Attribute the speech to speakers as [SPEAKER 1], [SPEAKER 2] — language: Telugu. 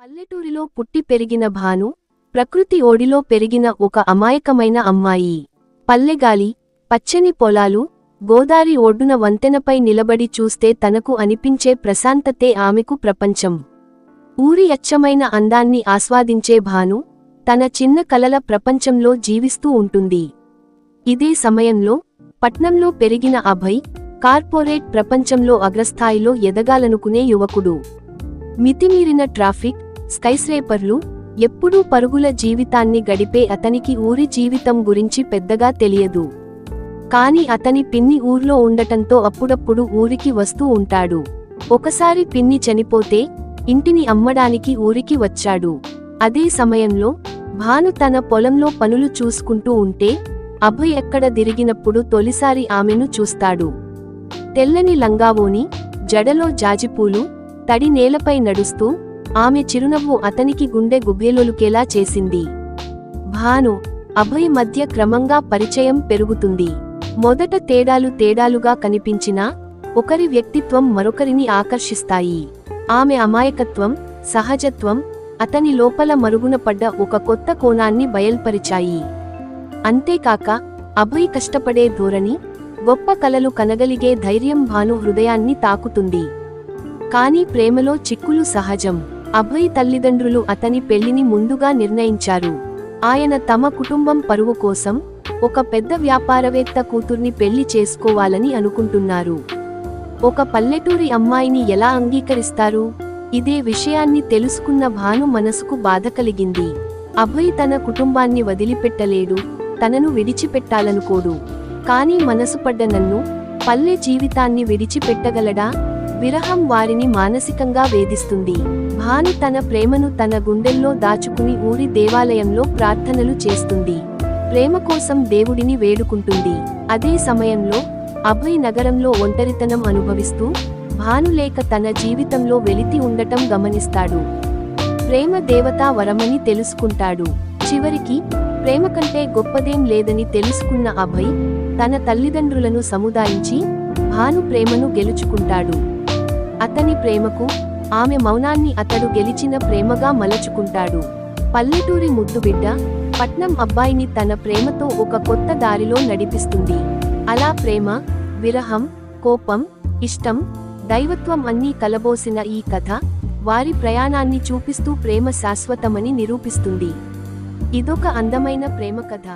[SPEAKER 1] పల్లెటూరిలో పుట్టి పెరిగిన భాను ప్రకృతి ఓడిలో పెరిగిన ఒక అమాయకమైన అమ్మాయి. పల్లెగాలి పచ్చని పొలాలు గోదారి ఒడ్డున వంతెనపై నిలబడి చూస్తే తనకు అనిపించే ప్రశాంతతే ఆమెకు ప్రపంచం. ఊరి అచ్చమైన అందాన్ని ఆస్వాదించే భాను తన చిన్న కలల ప్రపంచంలో జీవిస్తూ ఉంటుంది. ఇదే సమయంలో పట్నంలో పెరిగిన అభయ్ కార్పొరేట్ ప్రపంచంలో అగ్రస్థాయిలో ఎదగాలనుకునే యువకుడు. మితిమీరిన ట్రాఫిక్ స్కైస్రేపర్లు ఎప్పుడూ పరుగుల జీవితాన్ని గడిపే అతనికి ఊరి జీవితం గురించి పెద్దగా తెలియదు. కాని అతని పిన్ని ఊర్లో ఉండటంతో అప్పుడప్పుడు ఊరికి వస్తూ ఉంటాడు. ఒకసారి పిన్ని చనిపోతే ఇంటిని అమ్మడానికి ఊరికి వచ్చాడు. అదే సమయంలో భాను తన పొలంలో పనులు చూసుకుంటూ ఉంటే అభయ్ ఎక్కడ దిరిగినప్పుడు తొలిసారి ఆమెను చూస్తాడు. తెల్లని లంగావోని జడలో జాజిపూలు తడి నేలపై నడుస్తూ ఆమె చిరునవ్వు అతనికి గుండె గుబేలొలుకేలా చేసింది. భాను అభయ్ మధ్య క్రమంగా పరిచయం పెరుగుతుంది. మొదట తేడాలు తేడాలుగా కనిపించినా ఒకరి వ్యక్తిత్వం మరొకరిని ఆకర్షిస్తాయి. ఆమె అమాయకత్వం సహజత్వం అతని లోపల మరుగున పడ్డ ఒక కొత్త కోణాన్ని బయల్పరిచాయి. అంతేకాక అభయ్ కష్టపడే ధోరణి గొప్ప కలలు కనగలిగే ధైర్యం భాను హృదయాన్ని తాకుతుంది. కానీ ప్రేమలో చిక్కులు సహజం. అభయ్ తల్లిదండ్రులు అతని పెళ్ళిని ముందుగా నిర్ణయించారు. ఆయన తమ కుటుంబం పరువు కోసం ఒక పెద్ద వ్యాపారవేత్త కూతుర్ని పెళ్ళి చేసుకోవాలని అనుకుంటున్నారు. ఒక పల్లెటూరి అమ్మాయిని ఎలా అంగీకరిస్తారు? ఇదే విషయాన్ని తెలుసుకున్న భాను మనసుకు బాధ కలిగింది. అభయ్ తన కుటుంబాన్ని వదిలిపెట్టలేడు తనను విడిచిపెట్టాలనుకోడు. కానీ మనసుపడ్డ నన్ను పల్లె జీవితాన్ని విడిచిపెట్టగలడా? విరహం వారిని మానసికంగా వేధిస్తుంది. భాను తన ప్రేమను తన గుండెల్లో దాచుకుని ఊరి దేవాలయంలో ప్రార్థనలు చేస్తుంది. ప్రేమ కోసం దేవుడిని వేడుకుంటుంది. అదే సమయంలో అభయ్ నగరంలో ఒంటరితనం అనుభవిస్తూ భాను లేక తన జీవితంలో వెలితి ఉండటం గమనిస్తాడు. ప్రేమ దేవతా వరమని తెలుసుకుంటాడు. చివరికి ప్రేమ కంటే గొప్పదేం లేదని తెలుసుకున్న అభయ్ తన తల్లిదండ్రులను సముదాయించి భాను ప్రేమను గెలుచుకుంటాడు. అతని ప్రేమకు ఆమె మౌనాన్ని అతడు గెలిచిన ప్రేమగా మలచుకుంటాడు. పల్లెటూరి ముద్దుబిడ్డ పట్నం అబ్బాయిని తన ప్రేమతో ఒక కొత్త దారిలో నడిపిస్తుంది. అలా ప్రేమ విరహం కోపం ఇష్టం దైవత్వం అన్నీ కలబోసిన ఈ కథ వారి ప్రయాణాన్ని చూపిస్తూ ప్రేమ శాశ్వతమని నిరూపిస్తుంది. ఇదొక అందమైన ప్రేమ కథ.